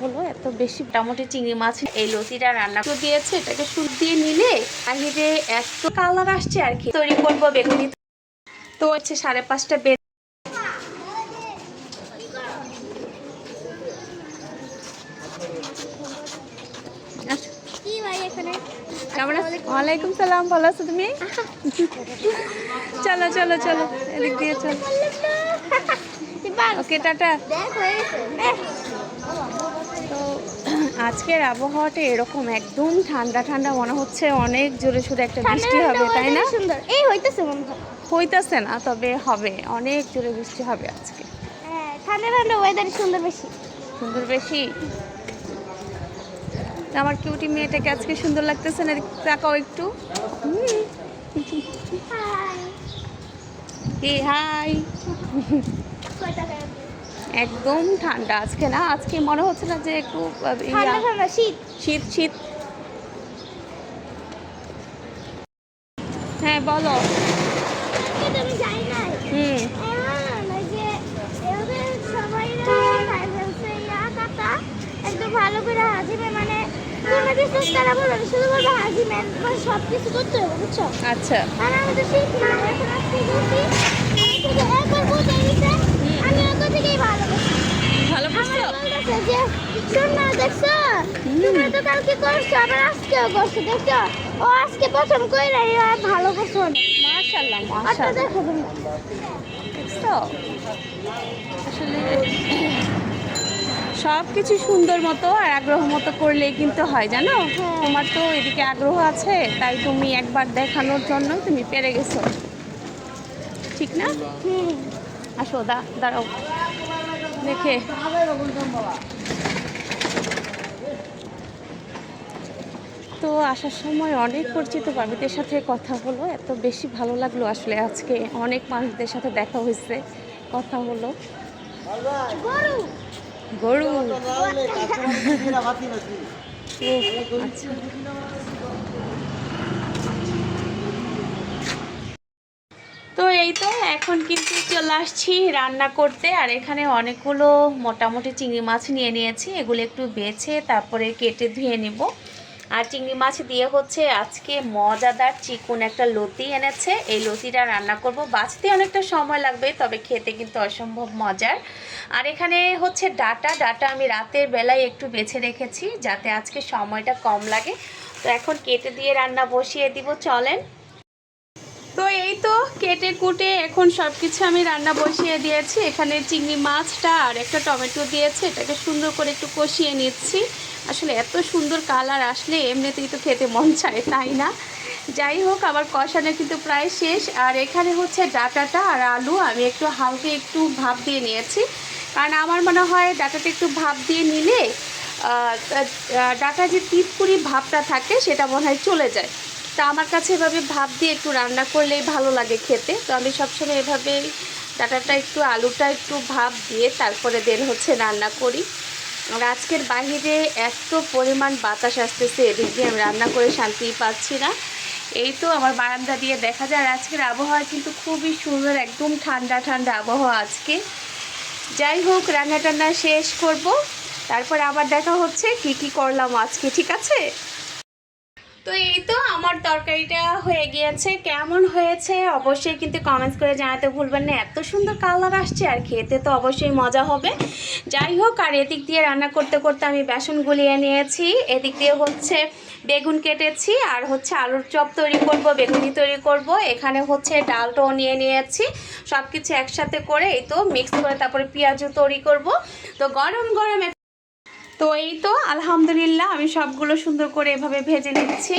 হলো এত বেশি মোটামুটি চিংড়ি মাছ এই লতিটা রান্না করে দিয়েছে এটাকে সুদ দিয়ে নিলে বাহিরে এত কালার আসছে আর কি। তৈরি করব বেগুনি তো। হচ্ছে সাড়ে পাঁচটা কি কেমন ওয়ালাইকুম সালাম ভালো আছো তুমি? চলো চলো চলো এদিক দিয়ে চলো। Okay tata. তো আজকের আবহাওয়াটা এরকম একদম ঠান্ডা ঠান্ডা মনে হচ্ছে অনেক জোরে সোরে একটা বৃষ্টি হবে তাই না? সুন্দর। এই হইতেছে হইতাছে না তবে হবে অনেক জোরে বৃষ্টি হবে আজকে। হ্যাঁ ঠান্ডা ঠান্ডা ওয়েদার সুন্দর বেশি। সুন্দর বেশি? আমার কিউটি মেয়েটাকে আজকে সুন্দর লাগতেছে না তাকাও একটু। হাই। হাই। একদম ঠান্ডা আজকে না আজকে মনে হচ্ছে না যে একটু শীত। শীত শীত। হ্যাঁ বলো। হুম। ভালো করে মানে কোনো কিছু তারা বলবে শুধু বলব হাজিমে মানে সব কিছু করতে হবে বুঝছ? আচ্ছা। আর আমি তো এখন আজকে ঢুকি আমি শুধু একবার বুঝে গেছে আমি ওকে থেকেই ভালো করছি ভালো আমার করছ বলতেছে যে শোন না দেখছ কালকে করছ আবার আজকেও করছ দেখছ ও আজকে প্রথম আর ভালো করছ মাশাআল্লাহ আচ্ছা মাশাআল্লাহ। দেখো তুমি। দেখছ? আসলে সব কিছু সুন্দর মতো আর আগ্রহ মতো করলেই কিন্তু হয় জানো? হ্যাঁ। তোমার তো এদিকে আগ্রহ আছে তাই তুমি একবার দেখানোর জন্য তুমি পেরে গেছো। ঠিক না? হুম। আসো দা দাঁড়াও। দেখে। তো আসার সময় অনেক পরিচিত বাবিদের সাথে কথা হলো। এত বেশি ভালো লাগল আসলে আজকে। অনেক মানুষদের সাথে দেখা হয়েছে, কথা হলো। গরু। তো এই তো এখন কিন্তু চলে আসছি রান্না করতে, আর এখানে অনেকগুলো মোটামুটি চিংড়ি মাছ নিয়ে নিয়েছি। এগুলো একটু বেছে তারপরে কেটে ধুয়ে নেব। আর চিংড়ি মাছ দিয়ে হচ্ছে আজকে মজাদার চিকুন একটা লতি এনেছে। এই লতিটা রান্না করব। বাঁচতে অনেকটা সময় লাগবে, তবে খেতে কিন্তু অসম্ভব মজার। আর এখানে হচ্ছে ডাটা। ডাটা আমি রাতের বেলায় একটু বেছে রেখেছি, যাতে আজকে সময়টা কম লাগে। তো এখন কেটে দিয়ে রান্না বসিয়ে দিব, চলেন। তো এই তো কেটে কুটে এখন সব কিছু আমি রান্না বসিয়ে দিয়েছি। এখানে চিংড়ি মাছটা আর একটা টমেটো দিয়েছি, এটাকে সুন্দর করে একটু কষিয়ে নিচ্ছি। আসলে এত সুন্দর কালার আসলে এমনিতেই তো খেতে মন চায়, তাই না? যাই হোক, আবার কষানো কিন্তু প্রায় শেষ। আর এখানে হচ্ছে ডাটাটা আর আলু, আমি একটু হালকা একটু ভাপ দিয়ে নিয়েছি। কারণ আমার মনে হয় ডাটাটা একটু ভাপ দিয়ে নিলে ডাটা যে তিতকুড়ি ভাবটা থাকে, সেটা মনে হয় চলে যায়। তা আমার কাছে এভাবে ভাপ দিয়ে একটু রান্না করলেই ভালো লাগে খেতে। তো আমি সবসময় এভাবে ডাটাটা একটু, আলুটা একটু ভাপ দিয়ে তারপরে দেন হচ্ছে রান্না করি। আজকের বাহিরে এত পরিমাণ বাতাস আসতেছে, এদিক আমি রান্না করে শান্তি পাচ্ছি না। এই তো আমার বারান্দা দিয়ে দেখা যায় আর আজকের আবহাওয়া কিন্তু খুবই সুন্দর, একদম ঠান্ডা ঠান্ডা আবহাওয়া আজকে। যাই হোক রান্না টান্না শেষ করব। তারপর আবার দেখা হচ্ছে, কি কি করলাম আজকে, ঠিক আছে? তো এই তো আমার তরকারিটা হয়ে গিয়েছে। কেমন হয়েছে অবশ্যই কিন্তু কমেন্টস করে জানাতে ভুলবেন না। এত সুন্দর কালার আসছে আর খেতে তো অবশ্যই মজা হবে। যাই হোক, আর এদিক দিয়ে রান্না করতে করতে আমি বেসন গুলিয়ে নিয়েছি। এদিক দিয়ে হচ্ছে বেগুন কেটেছি আর হচ্ছে আলুর চপ তৈরি করব, বেগুনি তৈরি করব। এখানে হচ্ছে ডালটাও নিয়ে নিয়েছি। সব কিছু একসাথে করে এই তো মিক্স করে তারপরে পেঁয়াজও তৈরি করব। তো গরম গরম তো এই তো, আলহামদুলিল্লাহ, আমি সবগুলো সুন্দর করে এভাবে ভেজে নিচ্ছি।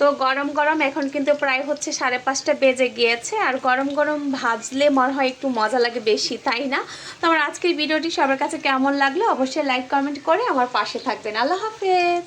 তো গরম গরম এখন কিন্তু প্রায় হচ্ছে সাড়ে পাঁচটা বেজে গিয়েছে, আর গরম গরম ভাজলে মনে হয় একটু মজা লাগে বেশি, তাই না? তো আমার আজকের ভিডিওটি সবার কাছে কেমন লাগল অবশ্যই লাইক কমেন্ট করে আমার পাশে থাকবেন। আল্লাহ হাফেজ!